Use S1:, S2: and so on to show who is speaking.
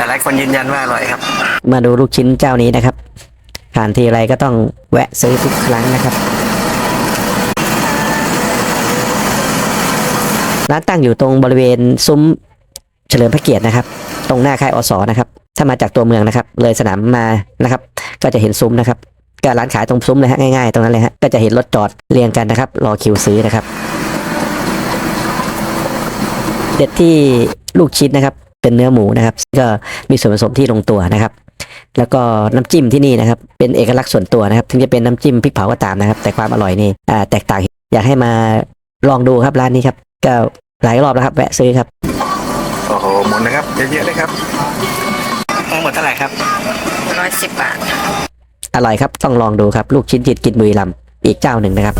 S1: แต่หลายคนยืนยันว่าอร่อยครับ
S2: มาดูลูกชิ้นเจ้านี้นะครับ ผ่านทีไรก็ต้องแวะซื้อทุกครั้งนะครับ ร้านตั้งอยู่ตรงบริเวณซุ้มเฉลิมพระเกียรตินะครับ ตรงหน้าค่ายอสนะครับ ถ้ามาจากตัวเมืองนะครับ เลยสนามมานะครับ ก็จะเห็นซุ้มนะครับก็ร้านขายตรงซุ้มเลยฮะง่ายๆตรงนั้นเลยฮะก็จะเห็นรถจอดเรียงกันนะครับ รอคิวซื้อนะครับ เด็ดที่ลูกชิ้นนะครับ เป็นเนื้อหมูนะครับก็มีส่วนผสมที่ลงตัวนะครับ แล้วก็น้ำจิ้มที่นี่นะครับ เป็นเอกลักษณ์ส่วนตัวนะครับ ถึงจะเป็นน้ำจิ้มพริกเผาก็ตามนะครับ แต่ความอร่อยนี่อ่าแตกต่างอยากให้มาลองดูครับร้านนี้ครับ ก็หลายรอบแล้วครับ แวะซื้อครับ
S1: โอ้โหหมุนนะครับเยอะๆเลยครับทั้งหมดเท่าไหร่ครับ
S3: ร้อยสิบบาท
S2: อร่อยครับต้องลองดูครับ ลูกชิ้นจิตกินบุรีรัมย์อีกเจ้าหนึ่งนะครับ